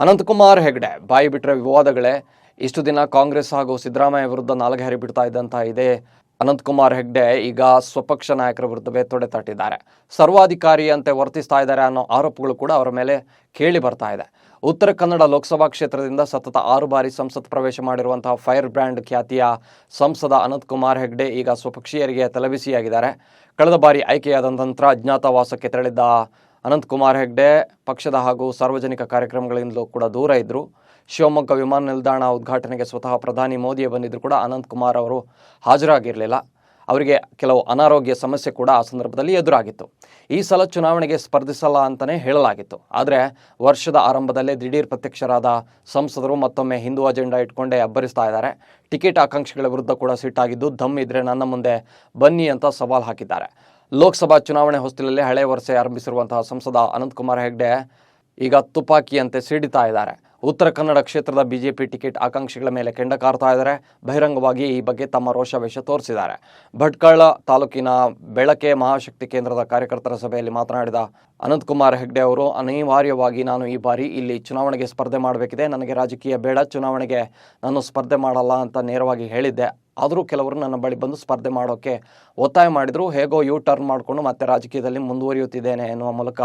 ಅನಂತಕುಮಾರ್ ಹೆಗ್ಡೆ, ಬಾಯಿ ಬಿಟ್ಟರೆ ವಿವಾದಗಳೇ. ಇಷ್ಟು ದಿನ ಕಾಂಗ್ರೆಸ್ ಹಾಗೂ ಸಿದ್ದರಾಮಯ್ಯ ವಿರುದ್ಧ ನಾಲ್ಗೆ ಹರಿ ಬಿಡ್ತಾ ಇದ್ದಂತಹ ಇದೆ ಅನಂತಕುಮಾರ್ ಹೆಗ್ಡೆ ಈಗ ಸ್ವಪಕ್ಷ ನಾಯಕರ ವಿರುದ್ಧವೇ ತೊಡೆ ತಟ್ಟಿದ್ದಾರೆ ಸರ್ವಾಧಿಕಾರಿಯಂತೆ ವರ್ತಿಸ್ತಾ ಇದ್ದಾರೆ ಅನ್ನೋ ಆರೋಪಗಳು ಕೂಡ ಅವರ ಮೇಲೆ ಕೇಳಿ ಬರ್ತಾ ಇದೆ. ಉತ್ತರ ಕನ್ನಡ ಲೋಕಸಭಾ ಕ್ಷೇತ್ರದಿಂದ ಸತತ ಆರು ಬಾರಿ ಸಂಸತ್ ಪ್ರವೇಶ ಮಾಡಿರುವಂತಹ ಫೈರ್ ಬ್ರ್ಯಾಂಡ್ ಖ್ಯಾತಿಯ ಸಂಸದ ಅನಂತಕುಮಾರ್ ಹೆಗ್ಡೆ ಈಗ ಸ್ವಪಕ್ಷೀಯರಿಗೆ ತಲೆಬಿಸಿಯಾಗಿದ್ದಾರೆ. ಕಳೆದ ಬಾರಿ ಆಯ್ಕೆಯಾದ ನಂತರ ಅಜ್ಞಾತವಾಸಕ್ಕೆ ತೆರಳಿದ್ದ ಅನಂತಕುಮಾರ್ ಹೆಗ್ಡೆ ಪಕ್ಷದ ಹಾಗೂ ಸಾರ್ವಜನಿಕ ಕಾರ್ಯಕ್ರಮಗಳಿಂದಲೂ ಕೂಡ ದೂರ ಇದ್ದರು ಶಿವಮೊಗ್ಗ ವಿಮಾನ ನಿಲ್ದಾಣ ಉದ್ಘಾಟನೆಗೆ ಸ್ವತಃ ಪ್ರಧಾನಿ ಮೋದಿಯೇ ಬಂದಿದ್ದರು ಕೂಡ ಅನಂತಕುಮಾರ್ ಅವರು ಹಾಜರಾಗಿರಲಿಲ್ಲ. ಅವರಿಗೆ ಕೆಲವು ಅನಾರೋಗ್ಯ ಸಮಸ್ಯೆ ಕೂಡ ಆ ಸಂದರ್ಭದಲ್ಲಿ ಎದುರಾಗಿತ್ತು. ಈ ಸಲ ಚುನಾವಣೆಗೆ ಸ್ಪರ್ಧಿಸಲ್ಲ ಅಂತಲೇ ಹೇಳಲಾಗಿತ್ತು. ಆದರೆ ವರ್ಷದ ಆರಂಭದಲ್ಲೇ ದಿಢೀರ್ ಪ್ರತ್ಯಕ್ಷರಾದ ಸಂಸದರು ಮತ್ತೊಮ್ಮೆ ಹಿಂದೂ ಅಜೆಂಡಾ ಇಟ್ಕೊಂಡೇ ಅಬ್ಬರಿಸ್ತಾ ಇದ್ದಾರೆ. ಟಿಕೆಟ್ ಆಕಾಂಕ್ಷಿಗಳ ವಿರುದ್ಧ ಕೂಡ ಸಿಟ್ಟಾಗಿದ್ದು, ದಮ್ ಇದ್ರೆ ನನ್ನ ಮುಂದೆ ಬನ್ನಿ ಅಂತ ಸವಾಲು ಹಾಕಿದ್ದಾರೆ. ಲೋಕಸಭಾ ಚುನಾವಣೆ ಹೊಸ್ತಿಲಲ್ಲಿ ಹಳೆ ವರ್ಷ ಆರಂಭಿಸಿರುವಂತಹ ಸಂಸದ ಅನಂತಕುಮಾರ್ ಹೆಗ್ಡೆ ಈಗ ತುಪಾಕಿಯಂತೆ ಸಿಡಿತಾ ಇದ್ದಾರೆ. ಉತ್ತರ ಕನ್ನಡ ಕ್ಷೇತ್ರದ ಬಿಜೆಪಿ ಟಿಕೆಟ್ ಆಕಾಂಕ್ಷಿಗಳ ಮೇಲೆ ಕೆಂಡ ಕಾರ್ತಾ ಇದ್ದಾರೆ. ಬಹಿರಂಗವಾಗಿ ಈ ಬಗ್ಗೆ ತಮ್ಮ ರೋಷಾವೇಶ ತೋರಿಸಿದ್ದಾರೆ. ಭಟ್ಕಳ ತಾಲೂಕಿನ ಬೆಳಕೆ ಮಹಾಶಕ್ತಿ ಕೇಂದ್ರದ ಕಾರ್ಯಕರ್ತರ ಸಭೆಯಲ್ಲಿ ಮಾತನಾಡಿದ ಅನಂತಕುಮಾರ್ ಹೆಗ್ಡೆ ಅವರು, ಅನಿವಾರ್ಯವಾಗಿ ನಾನು ಈ ಬಾರಿ ಇಲ್ಲಿ ಚುನಾವಣೆಗೆ ಸ್ಪರ್ಧೆ ಮಾಡಬೇಕಿದೆ. ನನಗೆ ರಾಜಕೀಯ ಬೇಡ, ಚುನಾವಣೆಗೆ ನಾನು ಸ್ಪರ್ಧೆ ಮಾಡಲ್ಲ ಅಂತ ನೇರವಾಗಿ ಹೇಳಿದ್ದೆ. ಆದರೂ ಕೆಲವರು ನನ್ನ ಬಳಿ ಬಂದು ಸ್ಪರ್ಧೆ ಮಾಡೋಕ್ಕೆ ಒತ್ತಾಯ ಮಾಡಿದರು. ಹೇಗೋ ಯು ಟರ್ನ್ ಮಾಡಿಕೊಂಡು ಮತ್ತೆ ರಾಜಕೀಯದಲ್ಲಿ ಮುಂದುವರಿಯುತ್ತಿದ್ದೇನೆ ಎನ್ನುವ ಮೂಲಕ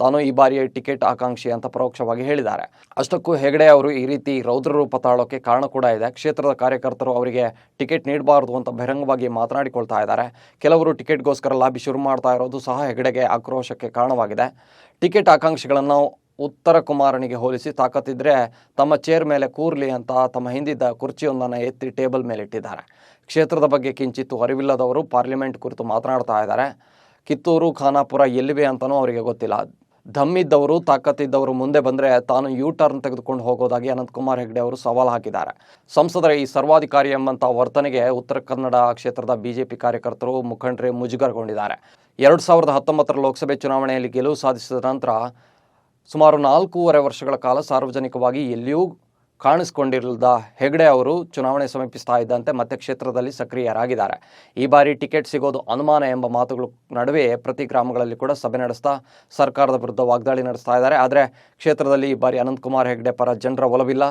ತಾನು ಈ ಬಾರಿಯ ಟಿಕೆಟ್ ಆಕಾಂಕ್ಷಿ ಅಂತ ಪರೋಕ್ಷವಾಗಿ ಹೇಳಿದ್ದಾರೆ. ಅಷ್ಟಕ್ಕೂ ಹೆಗಡೆ ಅವರು ಈ ರೀತಿ ರೌದ್ರ ರೂಪ ತಾಳೋಕ್ಕೆ ಕಾರಣ ಕೂಡ ಇದೆ. ಕ್ಷೇತ್ರದ ಕಾರ್ಯಕರ್ತರು ಅವರಿಗೆ ಟಿಕೆಟ್ ನೀಡಬಾರದು ಅಂತ ಬಹಿರಂಗವಾಗಿ ಮಾತನಾಡಿಕೊಳ್ತಾ ಇದ್ದಾರೆ. ಕೆಲವರು ಟಿಕೆಟ್ಗೋಸ್ಕರ ಲಾಬಿ ಶುರು ಮಾಡ್ತಾ ಇರೋದು ಸಹ ಹೆಗಡೆಗೆ ಆಕ್ರೋಶಕ್ಕೆ ಕಾರಣವಾಗಿದೆ. ಟಿಕೆಟ್ ಆಕಾಂಕ್ಷಿಗಳನ್ನು ಉತ್ತರ ಕುಮಾರನಿಗೆ ಹೋಲಿಸಿ ತಾಕತ್ತಿದ್ರೆ ತಮ್ಮ ಚೇರ್ ಮೇಲೆ ಕೂರ್ಲಿ ಅಂತ ತಮ್ಮ ಹಿಂದಿದ್ದ ಕುರ್ಚಿಯೊಂದನ್ನು ಎತ್ತಿ ಟೇಬಲ್ ಮೇಲೆ ಇಟ್ಟಿದ್ದಾರೆ. ಕ್ಷೇತ್ರದ ಬಗ್ಗೆ ಕಿಂಚಿತ್ತು ಅರಿವಿಲ್ಲದವರು ಪಾರ್ಲಿಮೆಂಟ್ ಕುರಿತು ಮಾತನಾಡ್ತಾ ಇದ್ದಾರೆ. ಕಿತ್ತೂರು, ಖಾನಾಪುರ ಎಲ್ಲಿವೆ ಅಂತಲೂ ಅವರಿಗೆ ಗೊತ್ತಿಲ್ಲ. ದಮ್ಮಿದ್ದವರು, ತಾಕತ್ತಿದ್ದವರು ಮುಂದೆ ಬಂದರೆ ತಾನು ಯೂ ಟರ್ನ್ ತೆಗೆದುಕೊಂಡು ಹೋಗೋದಾಗಿ ಅನಂತಕುಮಾರ್ ಹೆಗ್ಡೆ ಅವರು ಸವಾಲು ಹಾಕಿದ್ದಾರೆ. ಸಂಸದರ ಈ ಸರ್ವಾಧಿಕಾರಿ ಎಂಬಂಥ ವರ್ತನೆಗೆ ಉತ್ತರ ಕನ್ನಡ ಕ್ಷೇತ್ರದ ಬಿಜೆಪಿ ಕಾರ್ಯಕರ್ತರು ಮುಖಂಡರೇ ಮುಜುಗರಗೊಂಡಿದ್ದಾರೆ. ಎರಡು ಸಾವಿರದ ಹತ್ತೊಂಬತ್ತರ ಲೋಕಸಭೆ ಚುನಾವಣೆಯಲ್ಲಿ ಗೆಲುವು ಸಾಧಿಸಿದ ನಂತರ ಸುಮಾರು ನಾಲ್ಕೂವರೆ ವರ್ಷಗಳ ಕಾಲ ಸಾರ್ವಜನಿಕವಾಗಿ ಎಲ್ಲಿಯೂ ಕಾಣಿಸಿಕೊಂಡಿರಲಿದ್ದ ಹೆಗ್ಡೆ ಅವರು ಚುನಾವಣೆ ಸಮೀಪಿಸ್ತಾ ಇದ್ದಂತೆ ಮತ್ತೆ ಕ್ಷೇತ್ರದಲ್ಲಿ ಸಕ್ರಿಯರಾಗಿದ್ದಾರೆ. ಈ ಬಾರಿ ಟಿಕೆಟ್ ಸಿಗೋದು ಅನುಮಾನ ಎಂಬ ಮಾತುಗಳು ನಡುವೆ ಪ್ರತಿ ಗ್ರಾಮಗಳಲ್ಲಿ ಕೂಡ ಸಭೆ ನಡೆಸ್ತಾ ಸರ್ಕಾರದ ವಿರುದ್ಧ ವಾಗ್ದಾಳಿ ನಡೆಸ್ತಾ ಇದ್ದಾರೆ. ಆದರೆ ಕ್ಷೇತ್ರದಲ್ಲಿ ಈ ಬಾರಿ ಅನಂತಕುಮಾರ್ ಹೆಗ್ಡೆ ಪರ ಜನರ ಒಲವಿಲ್ಲ.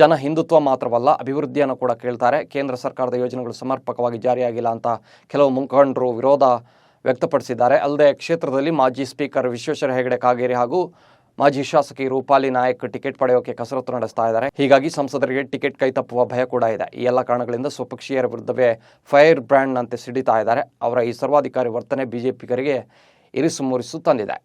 ಜನ ಹಿಂದುತ್ವ ಮಾತ್ರವಲ್ಲ, ಅಭಿವೃದ್ಧಿಯನ್ನು ಕೂಡ ಕೇಳ್ತಾರೆ. ಕೇಂದ್ರ ಸರ್ಕಾರದ ಯೋಜನೆಗಳು ಸಮರ್ಪಕವಾಗಿ ಜಾರಿಯಾಗಿಲ್ಲ ಅಂತ ಕೆಲವು ಮುಖಂಡರು ವಿರೋಧ ವ್ಯಕ್ತಪಡಿಸಿದ್ದಾರೆ. ಅಲ್ಲದೆ ಕ್ಷೇತ್ರದಲ್ಲಿ ಮಾಜಿ ಸ್ಪೀಕರ್ ವಿಶ್ವೇಶ್ವರ ಹೆಗಡೆ ಕಾಗೇರಿ ಹಾಗೂ ಮಾಜಿ ಶಾಸಕಿ ರೂಪಾಲಿ ನಾಯಕ್ ಟಿಕೆಟ್ ಪಡೆಯೋಕೆ ಕಸರತ್ತು ನಡೆಸ್ತಾ ಇದ್ದಾರೆ. ಹೀಗಾಗಿ ಸಂಸದರಿಗೆ ಟಿಕೆಟ್ ಕೈ ತಪ್ಪುವ ಭಯ ಕೂಡ ಇದೆ. ಈ ಎಲ್ಲ ಕಾರಣಗಳಿಂದ ಸ್ವಪಕ್ಷೀಯರ ವಿರುದ್ಧವೇ ಫೈರ್ ಬ್ರ್ಯಾಂಡ್ನಂತೆ ಸಿಡಿತಾ ಇದ್ದಾರೆ. ಅವರ ಈ ಸರ್ವಾಧಿಕಾರಿ ವರ್ತನೆ ಬಿಜೆಪಿಗರಿಗೆ ಇರಿಸು ಮುರಿಸು ತಂದಿದೆ.